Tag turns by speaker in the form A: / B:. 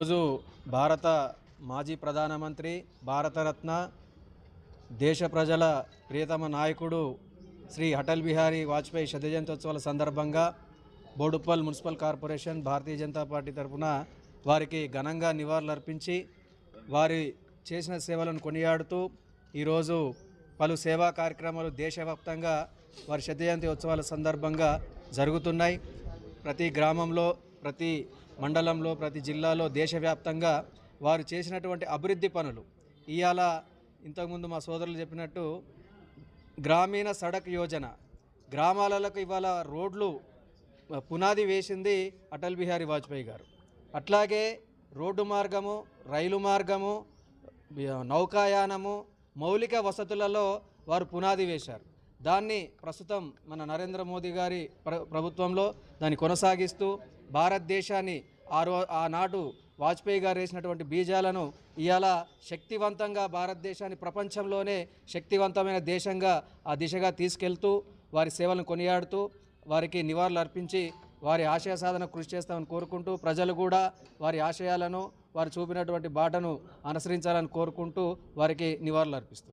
A: ఈరోజు భారత మాజీ ప్రధానమంత్రి భారతరత్న దేశ ప్రజల ప్రియతమ నాయకుడు శ్రీ అటల్ బిహారీ వాజ్పేయి శతజయంత్యోత్సవాల సందర్భంగా Boduppal municipal corporation Bharatiya Janata party తరఫున వారికి ఘనంగా నివాళులర్పించి వారి చేసిన సేవలను కొనియాడుతూ ఈరోజు పలు సేవా కార్యక్రమాలు దేశవ్యాప్తంగా వారి శతజయంతి ఉత్సవాల సందర్భంగా జరుగుతున్నాయి. ప్రతి గ్రామంలో ప్రతి మండలంలో ప్రతి జిల్లాలో దేశవ్యాప్తంగా వారు చేసినటువంటి అభివృద్ధి పనులు. ఇవాళ ఇంతకుముందు మా సోదరులు చెప్పినట్టు గ్రామీణ సడక్ యోజన. గ్రామాలకు ఇవాళ రోడ్లు పునాది వేసింది అటల్ బిహారీ వాజ్పేయి గారు. అట్లాగే రోడ్డు మార్గము రైలు మార్గము నౌకాయానము మౌలిక వసతులలో వారు పునాది వేశారు. దాన్ని ప్రస్తుతం మన నరేంద్ర మోదీ గారి ప్ర ప్రభుత్వంలో దాన్ని కొనసాగిస్తూ భారతదేశాన్ని ఆ రో ఆనాడు వాజ్పేయి గారు వేసినటువంటి బీజాలను ఇవాళ శక్తివంతంగా భారతదేశాన్ని ప్రపంచంలోనే శక్తివంతమైన దేశంగా ఆ దిశగా తీసుకెళ్తూ వారి సేవలను కొనియాడుతూ వారికి నివాళులు అర్పించి వారి ఆశయ సాధన కృషి చేస్తామని కోరుకుంటూ ప్రజలు కూడా వారి ఆశయాలను వారు చూపినటువంటి బాటను అనుసరించాలని కోరుకుంటూ వారికి నివాళులు అర్పిస్తారు